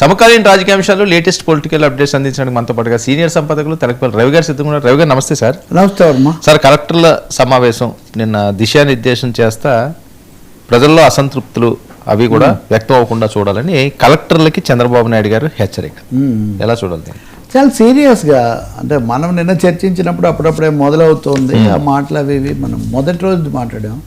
సమకాలీన రాజకీయ అంశాలు లేటెస్ట్ పొలిటికల్ అప్డేట్స్ అందించడానికి మనతో పాటుగా సీనియర్ సంపాదకులు తెలకపల్లి రవి గారు సిద్ధంగా. రవి గారు నమస్తే సార్. నమస్తే వర్మ సార్ కలెక్టర్ల సమావేశం నిన్న దిశానిర్దేశం చేస్తా ప్రజల్లో అసంతృప్తులు అవి కూడా వ్యక్తం అవ్వకుండా చూడాలని కలెక్టర్లకి చంద్రబాబు నాయుడు గారు హెచ్చరిక. ఎలా చూడాలి? చాలా సీరియస్గా అంటే మనం నిన్న చర్చించినప్పుడు అప్పుడప్పుడే మొదలవుతుంది ఆ మాటలు అవి ఇవి. మనం మొదటి రోజు మాట్లాడాం.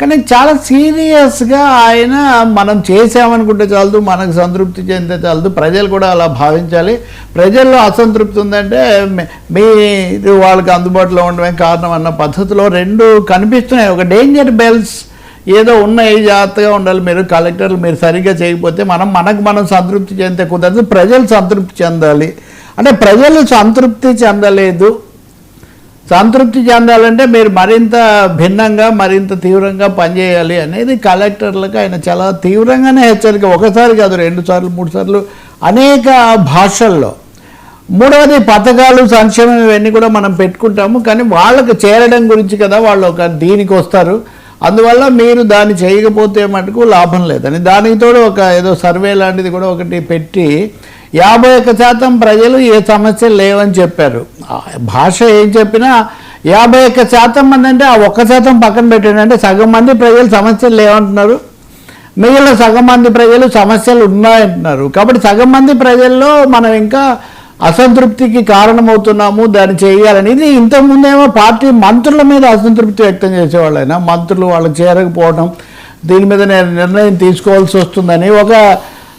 కానీ చాలా సీరియస్గా ఆయన మనం చేసామనుకుంటే చాలదు మనకు సంతృప్తి చెందితే చాలదు ప్రజలు కూడా అలా భావించాలి. ప్రజల్లో అసంతృప్తి ఉందంటే మీ- మీరు వాళ్ళకి అందుబాటులో ఉండడమే కారణం అన్న పద్ధతిలో రెండు కనిపిస్తున్నాయి. ఒక డేంజర్ బెల్స్ ఏదో ఉన్నాయి జాగ్రత్తగా ఉండాలి. మీరు కలెక్టర్లు మీరు సరిగ్గా చేయకపోతే మనం మనకు మనం సంతృప్తి చెందితే కుదరదు ప్రజలు సంతృప్తి చెందాలి. అంటే ప్రజలు సంతృప్తి చెందలేదు. సంతృప్తి చెందాలంటే మీరు మరింత భిన్నంగా మరింత తీవ్రంగా పనిచేయాలి అనేది కలెక్టర్లకు ఆయన చాలా తీవ్రంగానే హెచ్చరిక. ఒకసారి కాదు రెండు సార్లు మూడు సార్లు అనేక భాషల్లో. మూడవది పథకాలు సంక్షేమం ఇవన్నీ కూడా మనం పెట్టుకుంటాము. కానీ వాళ్ళకు చేరడం గురించి కదా వాళ్ళు ఒక దీనికి వస్తారు. అందువల్ల మీరు దాన్ని చేయకపోతే మటుకు లాభం లేదని. దానికి తోడు ఒక ఏదో సర్వే లాంటిది కూడా ఒకటి పెట్టి యాభై ఒక్క శాతం ప్రజలు ఏ సమస్యలు లేవని చెప్పారు. భాష ఏం చెప్పినా యాభై ఒక్క శాతం మంది అంటే ఆ ఒక్క శాతం పక్కన పెట్టండి. అంటే సగం మంది ప్రజలు సమస్యలు లేవంటున్నారు. మిగిలిన సగం మంది ప్రజలు సమస్యలు ఉన్నాయంటున్నారు. కాబట్టి సగం మంది ప్రజల్లో మనం ఇంకా అసంతృప్తికి కారణమవుతున్నాము. దాన్ని చేయాలని ఇది ఇంతకుముందేమో పార్టీ మంత్రుల మీద అసంతృప్తి వ్యక్తం చేసేవాళ్ళు అయినా మంత్రులు వాళ్ళకి చేరకపోవడం దీని మీద నేను నిర్ణయం తీసుకోవాల్సి వస్తుందని ఒక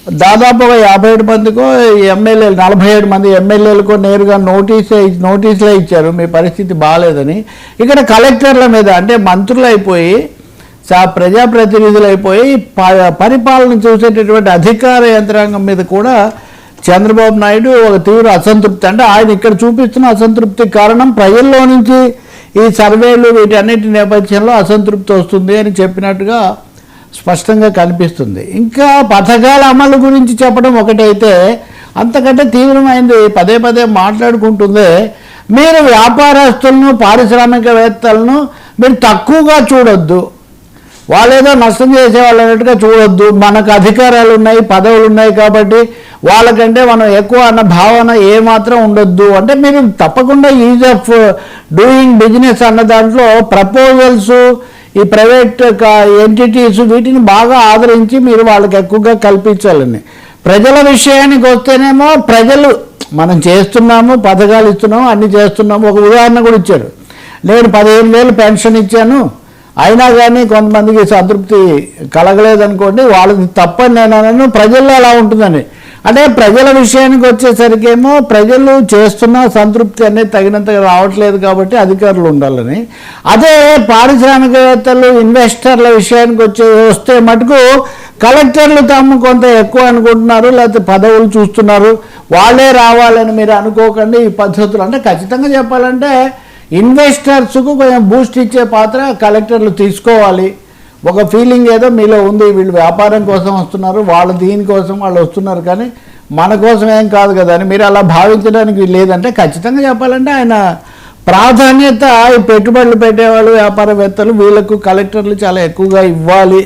దాదాపు యాభై ఏడు మందికో ఎమ్మెల్యేలు నలభై ఏడు మంది ఎమ్మెల్యేలకు నేరుగా నోటీసే నోటీసులే ఇచ్చారు. మీ పరిస్థితి బాగాలేదని. ఇక్కడ కలెక్టర్ల మీద అంటే మంత్రులు అయిపోయి సా ప్రజాప్రతినిధులు అయిపోయి ప- పరిపాలన చూసేటటువంటి అధికార యంత్రాంగం మీద కూడా చంద్రబాబు నాయుడు ఒక తీవ్ర అసంతృప్తి. అంటే ఆయన ఇక్కడ చూపిస్తున్న అసంతృప్తి కారణం ప్రజల్లో నుంచి ఈ సర్వేలు వీటన్నిటి నేపథ్యంలో అసంతృప్తి వస్తుంది అని చెప్పినట్టుగా స్పష్టంగా కనిపిస్తుంది. ఇంకా పథకాల అమలు గురించి చెప్పడం ఒకటైతే అంతకంటే తీవ్రమైంది పదే పదే మాట్లాడుకుంటుంది మీరు వ్యాపారస్తులను పారిశ్రామికవేత్తలను మీరు తక్కువగా చూడొద్దు. వాళ్ళేదో నష్టం చేసే వాళ్ళు అన్నట్టుగా చూడొద్దు. మనకు అధికారాలు ఉన్నాయి పదవులు ఉన్నాయి కాబట్టి వాళ్ళకంటే మనం ఎక్కువ అన్న భావన ఏమాత్రం ఉండొద్దు. అంటే మీరు తప్పకుండా ఈజ్ ఆఫ్ డూయింగ్ బిజినెస్ అన్న దాంట్లో ప్రపోజల్స్ ఈ ప్రైవేట్ ఎంటిటీస్ వీటిని బాగా ఆదరించి మీరు వాళ్ళకి ఎక్కువగా కల్పించాలని. ప్రజల విషయానికి వస్తేనేమో ప్రజలు మనం చేస్తున్నాము పథకాలు ఇస్తున్నాము అన్ని చేస్తున్నాము ఒక ఉదాహరణ కూడా ఇచ్చారు నేను పదిహేను వేలు పెన్షన్ ఇచ్చాను అయినా కానీ కొంతమందికి సంతృప్తి కలగలేదనుకోండి వాళ్ళది తప్పని నేను ప్రజల్లో అలా ఉంటుందని. అంటే ప్రజల విషయానికి వచ్చేసరికేమో ప్రజలు చేస్తున్న సంతృప్తి అనేది తగినంతగా రావట్లేదు కాబట్టి అధికారులు ఉండాలని. అదే పారిశ్రామికవేత్తలు ఇన్వెస్టర్ల విషయానికి వచ్చే వస్తే మటుకు కలెక్టర్లు తాము కొంత ఎక్కువ అనుకుంటున్నారు లేకపోతే పదవులు చూస్తున్నారు. వాళ్ళే రావాలని మీరు అనుకోకండి ఈ పద్ధతులు. అంటే ఖచ్చితంగా చెప్పాలంటే ఇన్వెస్టర్స్కు కొంచెం బూస్ట్ ఇచ్చే పాత్ర కలెక్టర్లు తీసుకోవాలి. ఒక ఫీలింగ్ ఏదో మీలో ఉంది వీళ్ళు వ్యాపారం కోసం వస్తున్నారు వాళ్ళు దీనికోసం వాళ్ళు వస్తున్నారు కానీ మన కోసం ఏం కాదు కదా అని మీరు అలా భావించడానికి లేదంటే ఖచ్చితంగా చెప్పాలంటే ఆయన ప్రాధాన్యత ఈ పెట్టుబడులు పెట్టేవాళ్ళు వ్యాపారవేత్తలు వీళ్ళకు కలెక్టర్లు చాలా ఎక్కువగా ఇవ్వాలి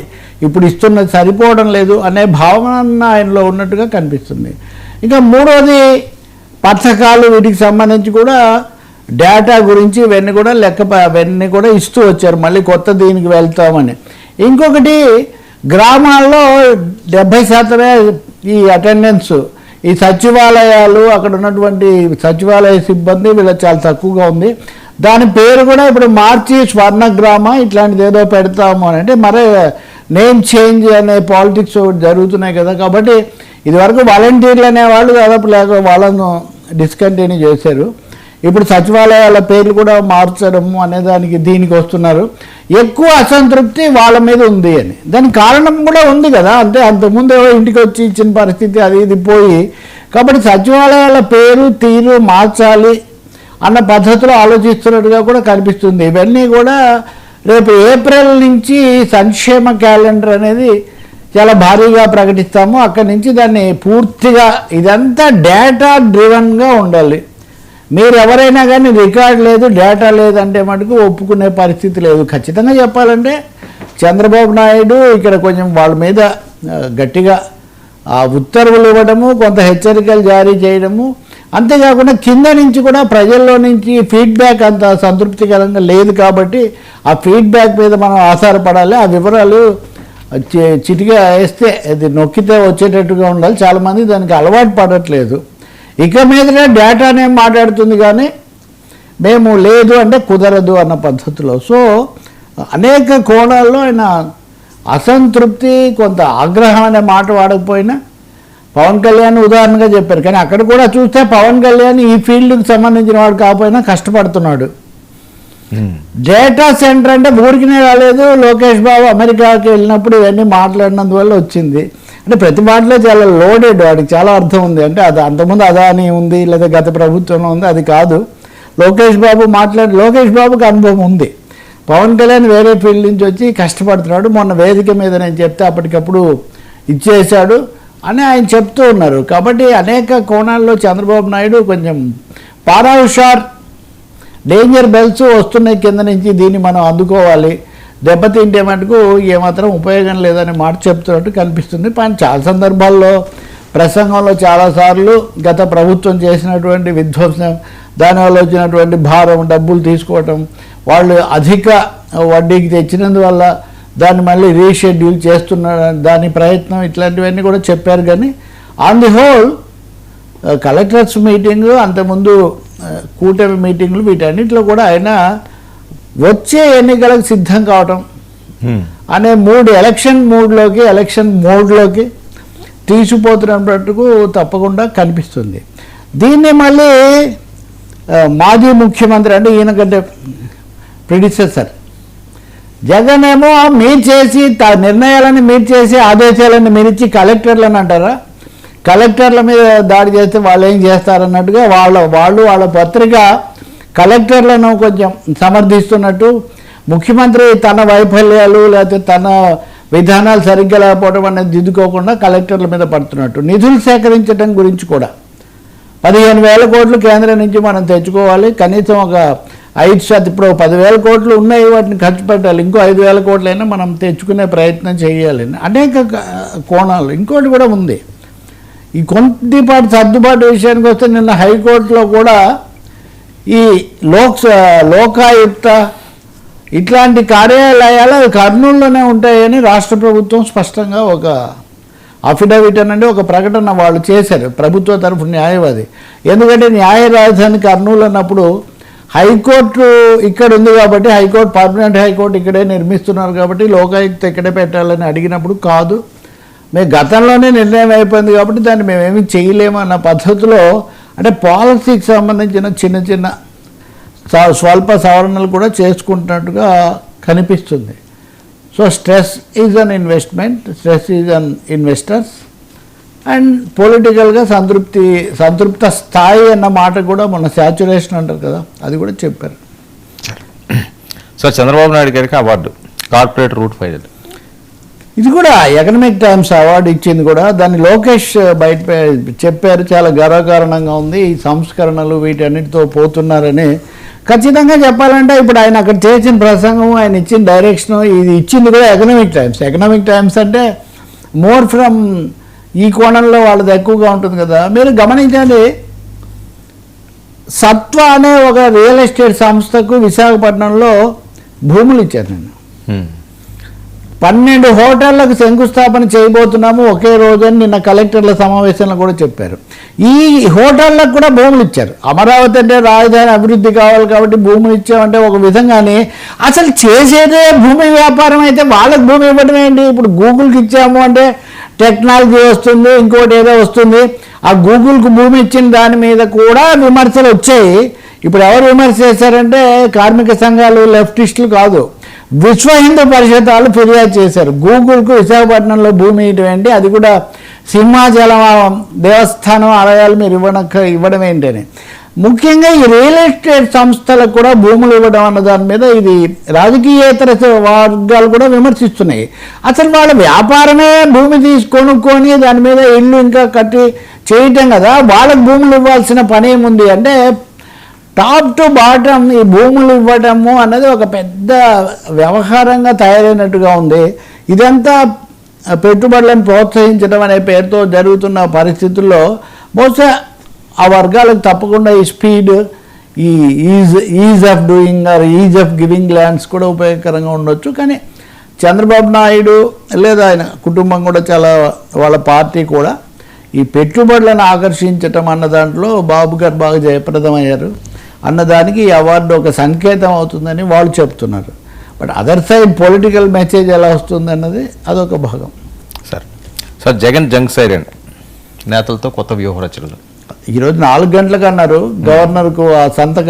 ఇప్పుడు ఇస్తున్నది సరిపోవడం లేదు అనే భావన ఆయనలో ఉన్నట్టుగా కనిపిస్తుంది. ఇంకా మూడోది పథకాలు వీటికి సంబంధించి కూడా డేటా గురించి ఇవన్నీ కూడా లెక్క ఇవన్నీ కూడా ఇస్తూ వచ్చారు. మళ్ళీ కొత్త దీనికి వెళ్తామని. ఇంకొకటి గ్రామాల్లో డెబ్భై శాతమే ఈ అటెండెన్స్. ఈ సచివాలయాలు అక్కడ ఉన్నటువంటి సచివాలయ సిబ్బంది వీళ్ళ చాలా తక్కువగా ఉంది. దాని పేరు కూడా ఇప్పుడు మార్చి స్వర్ణగ్రామ ఇట్లాంటిది ఏదో పెడతాము అని. అంటే మరే నేమ్ చేంజ్ అనే పాలిటిక్స్ జరుగుతున్నాయి కదా కాబట్టి ఇదివరకు వాలంటీర్లు అనేవాళ్ళు దాదాపు లేక వాళ్ళను డిస్కంటిన్యూ చేశారు. ఇప్పుడు సచివాలయాల పేర్లు కూడా మార్చడము అనే దానికి దీనికి వస్తున్నారు. ఎక్కువ అసంతృప్తి వాళ్ళ మీద ఉంది అని. దానికి కారణం కూడా ఉంది కదా. అంటే అంతకుముందు ఎవరో ఇంటికి వచ్చి ఇచ్చిన పరిస్థితి అది ఇది పోయి కాబట్టి సచివాలయాల పేరు తీరు మార్చాలి అన్న పద్ధతిలో ఆలోచిస్తున్నట్టుగా కూడా కనిపిస్తుంది. ఇవన్నీ కూడా రేపు ఏప్రిల్ నుంచి సంక్షేమ క్యాలెండర్ అనేది చాలా భారీగా ప్రకటిస్తాము. అక్కడి నుంచి దాన్ని పూర్తిగా ఇదంతా డేటా డ్రివన్గా ఉండాలి. మీరు ఎవరైనా కానీ రికార్డ్ లేదు డేటా లేదంటే మటుకు ఒప్పుకునే పరిస్థితి లేదు. ఖచ్చితంగా చెప్పాలంటే చంద్రబాబు నాయుడు ఇక్కడ కొంచెం వాళ్ళ మీద గట్టిగా ఆ ఉత్తర్వులు ఇవ్వడము కొంత హెచ్చరికలు జారీ చేయడము అంతేకాకుండా కింద నుంచి కూడా ప్రజల్లో నుంచి ఫీడ్బ్యాక్ అంత సంతృప్తికరంగా లేదు కాబట్టి ఆ ఫీడ్బ్యాక్ మీద మనం ఆధారపడాలి. ఆ వివరాలు చి- చిటిగా వేస్తే అది నొక్కితే వచ్చేటట్టుగా ఉండాలి. చాలామంది దానికి అలవాటు పడట్లేదు. ఇక మీదనే డేటానే మాట్లాడుతుంది కానీ మేము లేదు అంటే కుదరదు అన్న పద్ధతిలో. సో అనేక కోణాల్లో ఆయన అసంతృప్తి కొంత ఆగ్రహం అనే మాట వాడకపోయినా పవన్ కళ్యాణ్ ఉదాహరణగా చెప్పారు. కానీ అక్కడ కూడా చూస్తే పవన్ కళ్యాణ్ ఈ ఫీల్డ్కి సంబంధించిన వాడు కాకపోయినా కష్టపడుతున్నాడు. డేటా సెంటర్ అంటే ఊరికినే రాలేదు. లోకేష్ బాబు అమెరికాకి వెళ్ళినప్పుడు ఇవన్నీ మాట్లాడినందువల్ల వచ్చింది. అంటే ప్రతి మాటలో చాలా లోడెడ్ వాడికి చాలా అర్థం ఉంది. అంటే అది అంతకుముందు అదాని ఉంది లేదా గత ప్రభుత్వంలో ఉంది అది కాదు. లోకేష్ బాబు మాట్లాడి లోకేష్ బాబుకి అనుభవం ఉంది. పవన్ కళ్యాణ్ వేరే ఫీల్డ్ నుంచి వచ్చి కష్టపడుతున్నాడు. మొన్న వేదిక మీద నేను చెప్తే అప్పటికప్పుడు ఇచ్చేశాడు అని ఆయన చెప్తూ ఉన్నారు. కాబట్టి అనేక కోణాల్లో చంద్రబాబు నాయుడు కొంచెం పారా హుషార్ డేంజర్ బెల్స్ వస్తున్నాయి కింద నుంచి దీన్ని మనం అందుకోవాలి. దెబ్బతింటే మటుకు ఏమాత్రం ఉపయోగం లేదని మాట చెప్తున్నట్టు కనిపిస్తుంది. కానీ చాలా సందర్భాల్లో ప్రసంగంలో చాలాసార్లు గత ప్రభుత్వం చేసినటువంటి విధ్వంసం దానివల్ల వచ్చినటువంటి భారం డబ్బులు తీసుకోవటం వాళ్ళు అధిక వడ్డీకి తెచ్చినందువల్ల దాన్ని మళ్ళీ రీషెడ్యూల్ చేస్తున్న దాని ప్రయత్నం ఇట్లాంటివన్నీ కూడా చెప్పారు. కానీ on the whole collectors meeting అంతకుముందు కూటమి మీటింగ్లు వీటన్నిటిలో కూడా ఆయన వచ్చే ఎన్నికలకు సిద్ధం కావటం. అనే మూడు ఎలక్షన్ మూడ్లోకి ఎలక్షన్ మోడ్లోకి తీసుకుపోతున్నట్టుకు తప్పకుండా కనిపిస్తుంది. దీన్ని మళ్ళీ మాజీ ముఖ్యమంత్రి అంటే ఈయన కంటే ప్రిడిసెసర్ జగన్ ఏమో మీరు చేసి త- నిర్ణయాలను మీరు చేసి ఆదేశాలను మీరు ఇచ్చి కలెక్టర్లను అంటారా? కలెక్టర్ల మీద దాడి చేస్తే వాళ్ళు ఏం చేస్తారన్నట్టుగా వాళ్ళ వాళ్ళు వాళ్ళ పత్రిక కలెక్టర్లను కొంచెం సమర్థిస్తున్నట్టు ముఖ్యమంత్రి తన వైఫల్యాలు లేకపోతే తన విధానాలు సరిగ్గా లేకపోవడం అనేది దిద్దుకోకుండా కలెక్టర్ల మీద పడుతున్నట్టు. నిధులు సేకరించడం గురించి కూడా పదిహేను వేల కోట్లు కేంద్రం నుంచి మనం తెచ్చుకోవాలి. కనీసం ఒక ఐదు శాతం ఇప్పుడు పదివేల కోట్లు ఉన్నాయి వాటిని ఖర్చు పెట్టాలి. ఇంకో ఐదు వేల కోట్లైనా మనం తెచ్చుకునే ప్రయత్నం చేయాలి. అనేక కోణాలు. ఇంకోటి కూడా ఉంది. ఈ కొద్దిపాటి సర్దుబాటు విషయానికి వస్తే నిన్న హైకోర్టులో కూడా ఈ లోక్ లోకాయుక్త ఇట్లాంటి కార్యాలయాలు కర్నూలులోనే ఉంటాయని రాష్ట్ర ప్రభుత్వం స్పష్టంగా ఒక అఫిడవిట్ అనండి ఒక ప్రకటన వాళ్ళు చేశారు. ప్రభుత్వ తరఫు న్యాయవాది ఎందుకంటే న్యాయ రాజధాని కర్నూలు అన్నప్పుడు హైకోర్టు ఇక్కడ ఉంది కాబట్టి హైకోర్టు పర్మనెంట్ హైకోర్టు ఇక్కడే నిర్మిస్తున్నారు కాబట్టి లోకాయుక్త ఇక్కడే పెట్టాలని అడిగినప్పుడు కాదు. మేము గతంలోనే నిర్ణయం అయిపోయింది కాబట్టి దాన్ని మేమేమి చేయలేము అన్న పద్ధతిలో అంటే పాలసీకి సంబంధించిన చిన్న చిన్న స్వల్ప సవరణలు కూడా చేసుకుంటున్నట్టుగా కనిపిస్తుంది. So stress is on investment stress is on investors. And పొలిటికల్గా సంతృప్తి సంతృప్త స్థాయి అన్న మాట కూడా మన శాచురేషన్ అంటారు కదా అది కూడా చెప్పారు. సో చంద్రబాబు నాయుడు గారికి అవార్డు కార్పొరేట్ రూట్ ఫైనల్. ఇది కూడా ఎకనమిక్ టైమ్స్ అవార్డు ఇచ్చింది కూడా. దాన్ని లోకేష్ బయట చెప్పారు చాలా గర్వకారణంగా ఉంది. ఈ సంస్కరణలు వీటన్నిటితో పోతున్నారని ఖచ్చితంగా చెప్పాలంటే ఇప్పుడు ఆయన అక్కడ చేసిన ప్రసంగం ఆయన ఇచ్చిన డైరెక్షన్ ఇది ఇచ్చింది కూడా ఎకనామిక్ టైమ్స్ ఎకనామిక్ టైమ్స్ అంటే మోర్ ఫ్రమ్ ఈ కోణంలో వాళ్ళది ఎక్కువగా ఉంటుంది కదా. మీరు గమనించండి సత్వ అనే ఒక రియల్ ఎస్టేట్ సంస్థకు విశాఖపట్నంలో భూములు ఇచ్చారు నేను పన్నెండు హోటళ్ళకు శంకుస్థాపన చేయబోతున్నాము. ఒకే రోజని నిన్న కలెక్టర్ల సమావేశంలో కూడా చెప్పారు. ఈ హోటళ్ళకు కూడా భూములు ఇచ్చారు. అమరావతి అంటే రాజధాని అభివృద్ధి కావాలి కాబట్టి భూములు ఇచ్చామంటే ఒక విధంగానే అసలు చేసేదే భూమి వ్యాపారం అయితే వాళ్ళకి భూమి ఇవ్వడం ఏంటి ఇప్పుడు గూగుల్కి ఇచ్చాము అంటే టెక్నాలజీ వస్తుంది ఇంకోటి ఏదో వస్తుంది. ఆ గూగుల్కు భూమి ఇచ్చిన దాని మీద కూడా విమర్శలు వచ్చాయి. ఇప్పుడు ఎవరు విమర్శ చేశారంటే కార్మిక సంఘాలు లెఫ్టిస్టులు కాదు. విశ్వ హిందూ పరిషత్ వాళ్ళు ఫిర్యాదు చేశారు. గూగుల్కు విశాఖపట్నంలో భూమి ఇటువంటి అది కూడా సింహాచలం దేవస్థానం ఆలయాలు మీరు ఇవ్వడం ఇవ్వడం ఏంటని. ముఖ్యంగా ఈ రియల్ ఎస్టేట్ సంస్థలకు కూడా భూములు ఇవ్వడం అన్న దాని మీద ఇది రాజకీయేతర వర్గాలు కూడా విమర్శిస్తున్నాయి. అసలు వాళ్ళ వ్యాపారమే భూమి తీసి కొనుక్కొని దాని మీద ఇల్లు ఇంకా కట్టి చేయటం కదా. వాళ్ళకు భూములు ఇవ్వాల్సిన పని ఏముంది? అంటే టాప్ టు బాటమ్ ఈ భూములు ఇవ్వటము అన్నది ఒక పెద్ద వ్యవహారంగా తయారైనట్టుగా ఉంది. ఇదంతా పెట్టుబడులను ప్రోత్సహించడం అనే పేరుతో జరుగుతున్న పరిస్థితుల్లో బహుశా ఆ వర్గాలకు తప్పకుండా ఈ స్పీడ్ ఈ ease ease of doing or ease of giving lands కూడా ఉపయోగకరంగా ఉండొచ్చు. కానీ చంద్రబాబు నాయుడు లేదా ఆయన కుటుంబం కూడా చాలా వాళ్ళ పార్టీ కూడా ఈ పెట్టుబడులను ఆకర్షించటం అన్న దాంట్లో బాబు గారు బాగా జయప్రదమయ్యారు. అన్నదానికి ఈ అవార్డు ఒక సంకేతం అవుతుందని వాళ్ళు చెప్తున్నారు. But other side political message ఎలా వస్తుంది అన్నది అదొక భాగం. Sir sir Jagan Jung siren నేతలతో కొత్త వ్యూహ రచనలు. ఈరోజు నాలుగు గంటలకు అన్నారు గవర్నర్కు ఆ సంతకం